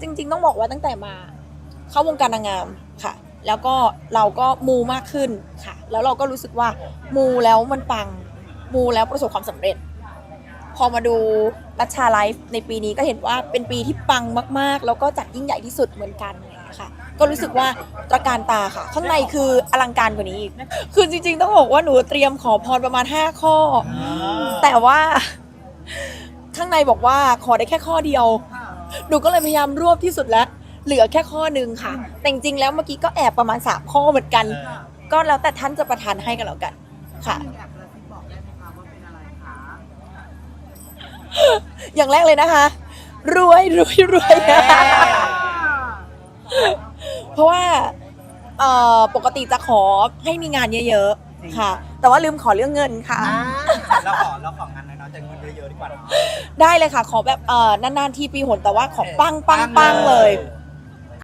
จริง ๆ ต้องบอกว่าตั้งแต่มา เข้าวงการนางงามค่ะ แล้วก็เราก็มูมากขึ้นค่ะ แล้วเราก็รู้สึกว่ามูแล้วมันปัง มูแล้วประสบความสำเร็จ พอมาดูรัชชาไลฟ์ในปีนี้ก็เห็นว่าเป็นปีที่ปังมากๆ แล้วก็จัดยิ่งใหญ่ที่สุดเหมือนกันค่ะก็รู้สึกว่าตระการตาค่ะ ข้างในคืออลังการกว่านี้อีกคือจริง ๆ ต้องบอกว่าหนูเตรียมขอพรประมาณ 5 ข้อ แต่ว่าข้างในบอกว่าขอได้แค่ข้อเดียว หนูก็เลยพยายามรวบที่สุดแล้ว เหลือแค่ข้อหนึ่งค่ะ แต่จริงๆแล้วเมื่อกี้ก็แอบประมาณ3ข้อเหมือนกัน ก็แล้วแต่ท่านจะประทานให้กันแล้วกัน ค่ะแอบกระซิบบอกได้ไหมคะว่าเป็นอะไรคะอย่างแรกเลยนะคะ รวยรวยรวยเพราะว่าเอ่อปกติจะขอให้มีงานเยอะๆค่ะ แต่ว่าลืมขอเรื่องเงินค่ะ เราขอเราของานน้อยๆ แต่เงินเยอะๆดีกว่าเนาะได้เลยค่ะ ขอแบบเอ่อนานๆทีปีหนแต่ว่าขอปังปังปังเลย